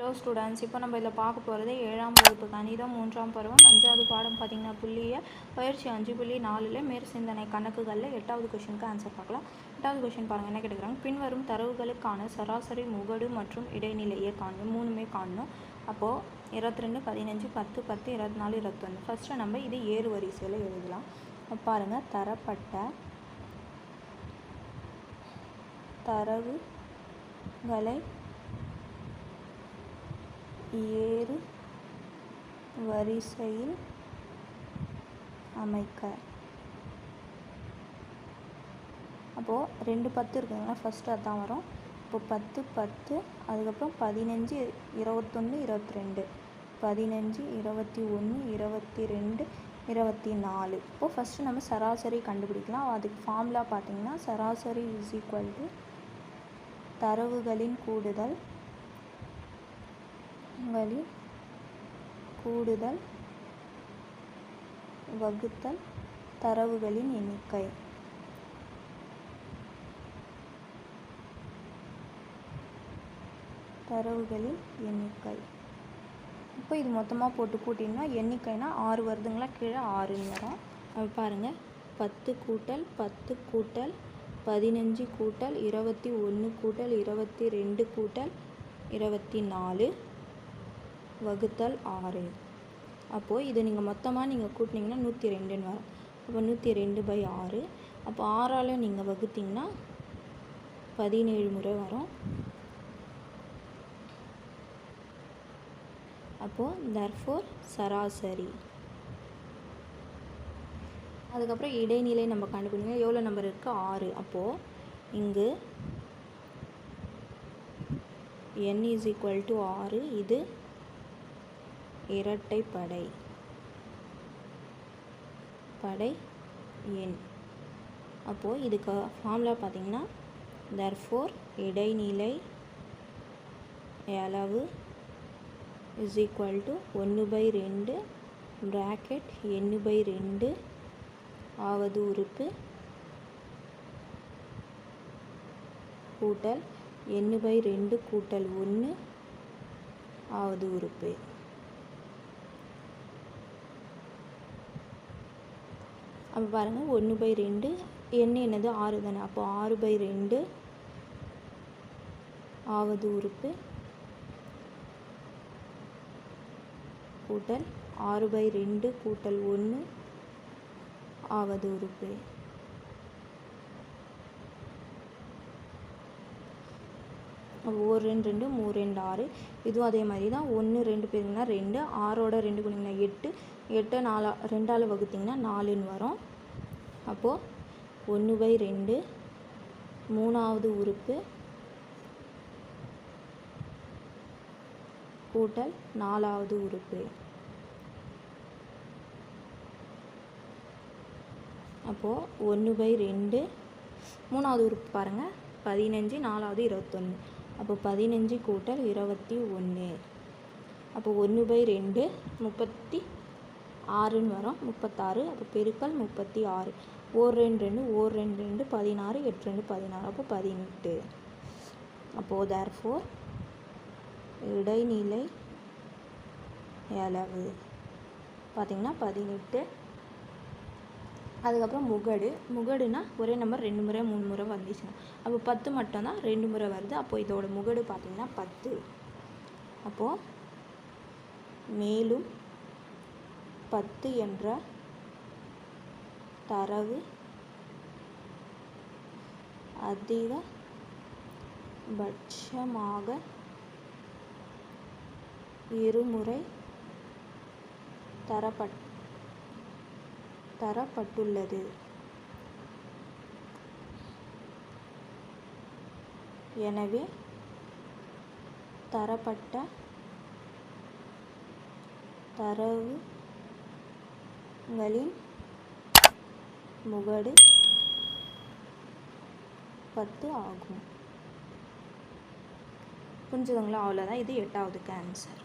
Hello students இப்போ நம்ம இதில் பார்க்க போகிறது ஏழாம் வகுப்பு கணிதம் மூன்றாம் பருவம் அஞ்சாவது பாடம் பார்த்தீங்கன்னா புள்ளிய பயிற்சி அஞ்சு புள்ளி நாலில் மேற்சிந்தனை கணக்குகளில் எட்டாவது கொஷனுக்கு ஆன்சர் பார்க்கலாம். எட்டாவது கொஷின் பாருங்கள் என்ன கேட்டுக்கிறாங்க? பின்வரும் தரவுகளுக்கான சராசரி முகடு மற்றும் இடைநிலையை காணணும் மூணுமே காணணும் அப்போது இருபத்தி ரெண்டு பதினஞ்சு பத்து பத்து இருபத்தி நாலு இருபத்தொன்று ஃபஸ்ட்டு நம்ம இது ஏறு வரிசையில் எழுதலாம். பாருங்கள் தரப்பட்ட தரவுகளை ஏறு வரிசையில் அமைக்க. அப்போது ரெண்டு பத்து இருக்குதுங்களா? ஃபஸ்ட்டு அதான் வரும். இப்போ பத்து பத்து அதுக்கப்புறம் பதினஞ்சு இருபத்தொன்று இருபத்தி ரெண்டு பதினஞ்சு இருபத்தி ஒன்று இருபத்தி ரெண்டு இருபத்தி நாலு இப்போது ஃபஸ்ட்டு நம்ம சராசரி கண்டுபிடிக்கலாம். அதுக்கு ஃபார்முலா பார்த்தீங்கன்னா சராசரி இஸ் ஈக்குவல் டு தரவுகளின் கூடுதல் வழி கூடுதல் வகுத்தல் தரவுகளின் எண்ணிக்கை. தரவுகளின் எண்ணிக்கை. இப்போ இது மொத்தமாக போட்டு கூட்டிங்கன்னா எண்ணிக்கைனா ஆறு வருதுங்களா? கீழே ஆறுன்னு வரும் அது பாருங்கள் பத்து கூட்டல் பத்து கூட்டல் பதினஞ்சு கூட்டல் இருபத்தி ஒன்று கூட்டல் இருபத்தி ரெண்டு கூட்டல் இருபத்தி நாலு. வகுத்தல் ஆறு. அப்போது இதை நீங்கள் மொத்தமாக நீங்கள் கூட்டினீங்கன்னா நூற்றி ரெண்டுன்னு வரும். அப்போ நூற்றி ரெண்டு பை ஆறு. அப்போ ஆறால் நீங்கள் வகுத்தீங்கன்னா பதினேழு முறை வரும். அப்போது தர்ஃபோர் சராசரி. அதுக்கப்புறம் இடைநிலை நம்ம கண்டுபிடிங்க. எவ்வளோ நம்பர் இருக்குது ஆறு. அப்போது இங்கு என் இஸ் ஈக்குவல் டு ஆறு. இது இரட்டை படை. படை எண். அப்போது இதுக்கு ஃபார்முலா பார்த்தீங்கன்னா தர்ஃபோர் இடைநிலை அளவு இஸ் ஈக்குவல் டு ஒன்று பை ரெண்டு ப்ராக்கெட் எண்ணு பை ரெண்டு ஆவது உறுப்பு கூட்டல் எண்ணு பை ரெண்டு கூட்டல் ஒன்று ஆவது உறுப்பு. அப்போ பாருங்கள் ஒன்று பை ரெண்டு எண் என்னது? ஆறு தானே. அப்போ ஆறு பை ரெண்டு ஆவது உறுப்பு கூட்டல் ஆறு பை ரெண்டு கூட்டல் ஒன்று ஆவது உறுப்பு. ஒரு ரெண்டு ரெண்டு மூணு ரெண்டு ஆறு. இதுவும் அதே மாதிரி தான் ஒன்று ரெண்டு பேருங்கன்னா ரெண்டு ஆறோட ரெண்டு குணிங்கன்னா எட்டு எட்டை நாலா ரெண்டால் வகுத்திங்கன்னா நாலுன்னு வரும். அப்போது ஒன்று பை ரெண்டு மூணாவது உறுப்பு கூட்டல் நாலாவது உறுப்பு. அப்போது ஒன்று பை ரெண்டு மூணாவது உறுப்பு பாருங்கள் பதினஞ்சு நாலாவது இருபத்தொன்று அப்போ பதினஞ்சு கூட்டல் இருபத்தி ஒன்று அப்போ ஒன்று பை ரெண்டு முப்பத்தி ஆறுன்னு வரும். முப்பத்தாறு அப்போ பெருக்கல் முப்பத்தி ஆறு. ஓர் ரெண்டு ரெண்டு ஓர் ரெண்டு ரெண்டு பதினாறு எட்டு ரெண்டு பதினாறு. அப்போ பதினெட்டு. அப்போது தேர்ஃபோர் இடைநிலை அளவு பார்த்திங்கன்னா பதினெட்டு. அதுக்கப்புறம் முகடு. முகடுனா ஒரே நம்பர் ரெண்டு முறை மூணு முறை வந்துச்சுன்னா. அப்போ பத்து மட்டும்தான் ரெண்டு முறை வருது. அப்போது இதோட முகடு பார்த்திங்கன்னா பத்து. அப்போது மேலும் பத்து என்ற தரவு அதிகபட்சமாக இருமுறை தரப்பட் தரப்பட்டுள்ளது. எனவே தரப்பட்ட தரவு உங்களின் முகடு பத்து ஆகும். புரிஞ்சுதுங்களா? அவ்வளோதான் இது எட்டாவதுக்கு ஆன்சர்